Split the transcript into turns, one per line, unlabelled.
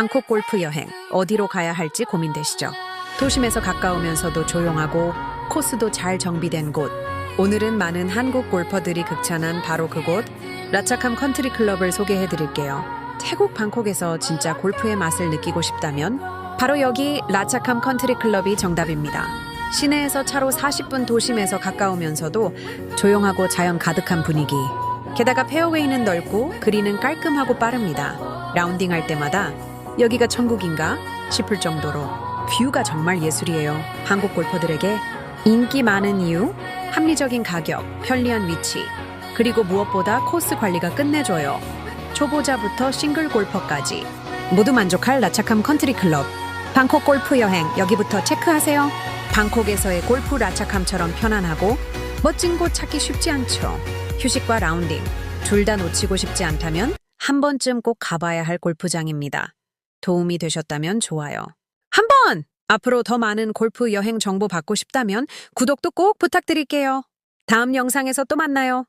방콕 골프 여행 어디로 가야 할지 고민되시죠? 도심에서 가까우면서도 조용하고 코스도 잘 정비된 곳. 오늘은 많은 한국 골퍼들이 극찬한 바로 그곳 라차캄 컨트리 클럽을 소개해 드릴게요. 태국 방콕에서 진짜 골프의 맛을 느끼고 싶다면 바로 여기 라차캄 컨트리 클럽이 정답입니다. 시내에서 차로 40분 도심에서 가까우면서도 조용하고 자연 가득한 분위기. 게다가 페어웨이는 넓고 그린은 깔끔하고 빠릅니다. 라운딩 할 때마다 여기가 천국인가 싶을 정도로 뷰가 정말 예술이에요. 한국 골퍼들에게 인기 많은 이유, 합리적인 가격, 편리한 위치, 그리고 무엇보다 코스 관리가 끝내줘요. 초보자부터 싱글 골퍼까지 모두 만족할 라차캄 컨트리 클럽. 방콕 골프 여행 여기부터 체크하세요. 방콕에서의 골프 라차캄처럼 편안하고 멋진 곳 찾기 쉽지 않죠. 휴식과 라운딩 둘 다 놓치고 싶지 않다면 한 번쯤 꼭 가봐야 할 골프장입니다. 도움이 되셨다면 좋아요. 한 번! 앞으로 더 많은 골프 여행 정보 받고 싶다면 구독도 꼭 부탁드릴게요. 다음 영상에서 또 만나요.